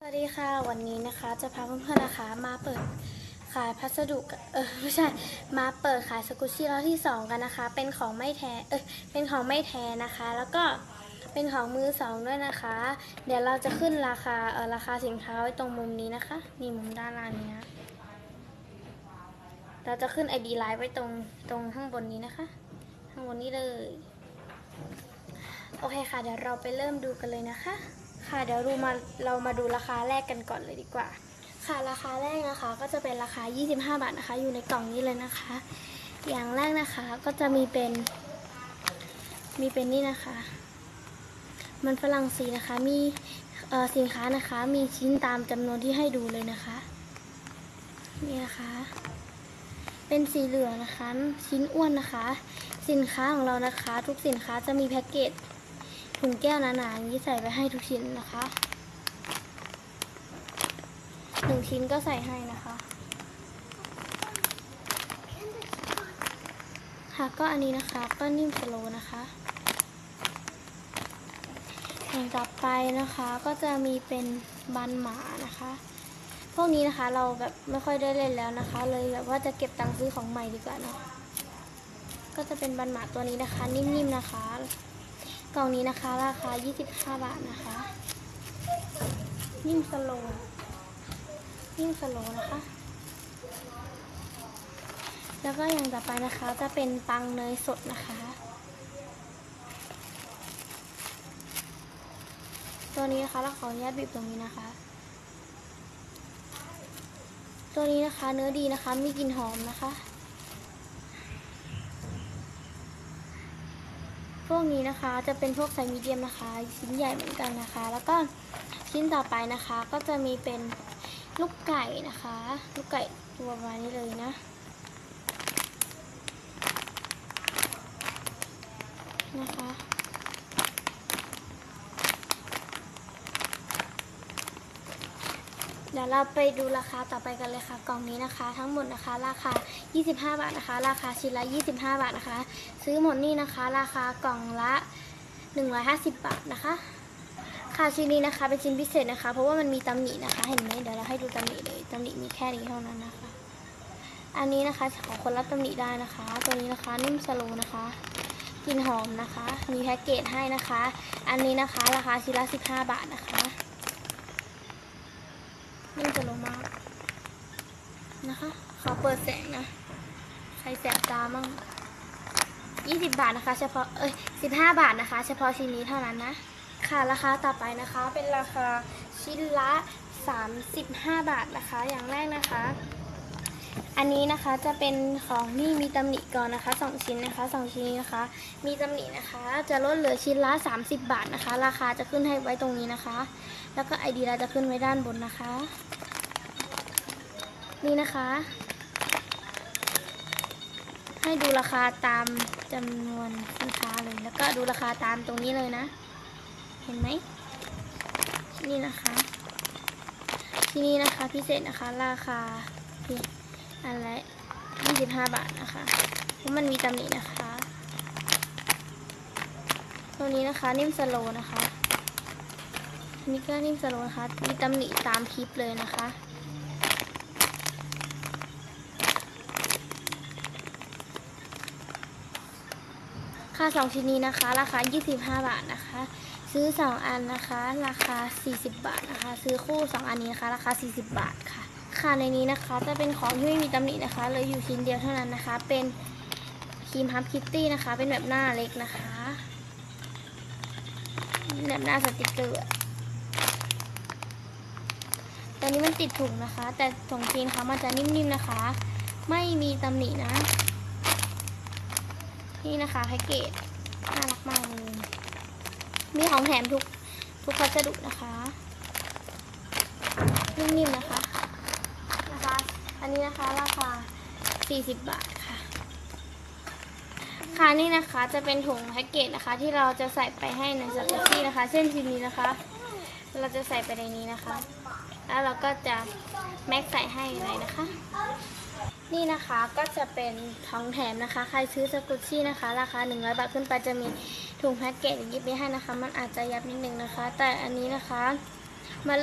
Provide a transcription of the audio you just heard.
สวัสดีค่ะวันนี้นะคะจะพาเพื่อนๆนะคะมาเปิดขายพัสดุเออไม่ใช่มาเปิดขายสกุชี่รอบที่สองกันนะคะ เป็นของไม่แท้เออเป็นของไม่แท้นะคะ แล้วก็เป็นของมือสองด้วยนะคะ เดี๋ยวเราจะขึ้นราคาเออราคาสินค้าไว้ตรงมุมนี้นะคะนี่มุมด้านล่างนี้นะเราจะขึ้น ID ไลน์ไว้ตรงตรงข้างบนนี้นะคะ ข้างบนนี้เลยโอเคค่ะ เดี๋ยวเราไปเริ่มดูกันเลยนะคะ ค่ะเดี๋ยวดูมาเรามาดูราคาแรกกันก่อนเลยดีกว่า ค่ะราคาแรกนะคะก็จะเป็นราคา 25 บาทนะคะ อยู่ในกล่องนี้เลยนะคะ อย่างแรกนะคะก็จะมีเป็น มีเป็นนี่นะคะ มันฝรั่งสีนะคะมีสินค้านะคะมีชิ้นตามจำนวนที่ให้ดูเลยนะคะนี่นะคะ เป็นสีเหลืองนะคะ ชิ้นอ้วนนะคะ สินค้าของเรานะคะ ทุกสินค้าจะมีแพ็กเกจ ถุงแก้วหนาๆอย่างนี้ใส่ไปให้ทุกชิ้นนะคะหนึ่งชิ้นก็ใส่ให้นะคะ ค่ะก็อันนี้นะคะก็นิ่มสโลนะคะอย่างต่อไปนะคะก็จะมีเป็นบันหมานะคะ พวกนี้นะคะเราแบบไม่ค่อยได้เล่นแล้วนะคะ เลยแบบว่าจะเก็บตังค์ซื้อของใหม่ดีกว่าเนาะก็จะเป็นบันหมาตัวนี้นะคะ นิ่มๆนะคะ กล่องนี้นะคะ ราคา 25 บาทนะคะนิ่มสโลว์นิ่มสโลนะคะ แล้วก็อย่างต่อไปนะคะจะเป็นปังเนยสดนะคะ ตัวนี้นะคะเราขออนุญาตบีบตรงนี้นะคะ ตัวนี้นะคะเนื้อดีนะคะมีกลิ่นหอมนะคะ พวกนี้นะคะจะเป็นพวกไซมีเดียมนะคะ ชิ้นใหญ่เหมือนกันนะคะ แล้วก็ชิ้นต่อไปนะคะ ก็จะมีเป็นลูกไก่นะคะ ลูกไก่ตัวประมาณนี้เลยนะนะคะ ดี๋ยวเราไปดูราคาต่อไปกันเลยค่ะ กล่องนี้นะคะ ทั้งหมดนะคะ ราคา 25 บาทนะคะ ราคาชิ้นละ 25 บาทนะคะ ซื้อหมดนี่นะคะ ราคากล่องละ 150 บาทนะคะ ค่ะชิ้นนี้นะคะเป็นชิ้นพิเศษนะคะ เพราะว่ามันมีตำหนินะคะ เห็นไหมเดี๋ยวเราให้ดูตำหนิเลยตำหนิมีแค่นี้เท่านั้นนะคะ อันนี้นะคะขอคนรับตำหนิได้นะคะ ตัวนี้นะคะนิ่มสโลนะคะกลิ่นหอมนะคะ มีแพ็กเกจให้นะคะ อันนี้นะคะ ราคาชิ้นละ 15 บาทนะคะ นี่จะลงมากนะคะ ขอเปิดแสงนะ ใครแสบตามั่ง20บาทนะคะ เฉพาะ เอ้ย15บาทนะคะ เฉพาะชิ้นนี้เท่านั้นนะ ค่ะ ราคาต่อไปนะคะ เป็นราคาชิ้นละ35บาทนะคะ อย่างแรกนะคะ อันนี้นะคะจะเป็นของที่มีตำหนิก่อนนะคะ 2 ชิ้นนะคะ 2 ชิ้นนะคะ มีตำหนินะคะ จะลดเหลือชิ้นละ 30 บาทนะคะ ราคาจะขึ้นให้ไว้ตรงนี้นะคะ แล้วก็ไอดีเราจะขึ้นไว้ด้านบนนะคะ นี่นะคะ ให้ดูราคาตามจำนวนสินค้าเลยแล้วก็ดูราคาตามตรงนี้เลยนะ เห็นไหมนี่นะคะ ที่นี่นะคะพิเศษนะคะ ราคาเพียง อะไร25 บาทนะคะ เพราะมันมีตำหนินะคะ ตัวนี้นะคะนิ่มสโลนะคะอันนี่ก็นิ่มสโลนะคะ มีตำหนิตามคลิปเลยนะคะค่าสองชิ้นนี้นะคะ ราคา 25 บาทนะคะ ซื้อ 2 อันนะคะ ราคา 40 บาทนะคะ ซื้อคู่ 2 อันนี้นะคะ ราคา 40 บาทค่ะ ค่ะในนี้นะคะ จะเป็นของที่ไม่มีตำหนินะคะเลยอยู่ชิ้นเดียวเท่านั้นนะคะ เป็นครีมฮับคิตตี้นะคะ เป็นแบบหน้าเล็กนะคะ แบบหน้าสติกเกอร์ตอนนี้มันติดถุงนะคะ แต่ถุงจริงนคะมันจะนิ่มๆนะคะ ไม่มีตำหนินะ นี่นะคะแพ็กเกจน่ารักมากเลยมีของแถมทุกทุกพัสดุนะคะ นิ่มๆนนะคะ อันนี้นะคะราคา 40 บาทค่ะ ค่ะนี่นะคะจะเป็นถุงแพ็กเกจนะคะ ที่เราจะใส่ไปให้ในสต็อกซี่นะคะเช่นชิ้นนี้นะคะ เราจะใส่ไปในนี้นะคะ แล้วเราก็จะแม็กใส่ให้เลยนะคะ นี่นะคะก็จะเป็นของแถมนะคะ ใครซื้อสกุชชี่นะคะ ราคา 100 บาทขึ้นไปจะมีถุงแพ็กเกจยิบไปให้นะคะ มันอาจจะยับนิดนึงนะคะ แต่อันนี้นะคะมัน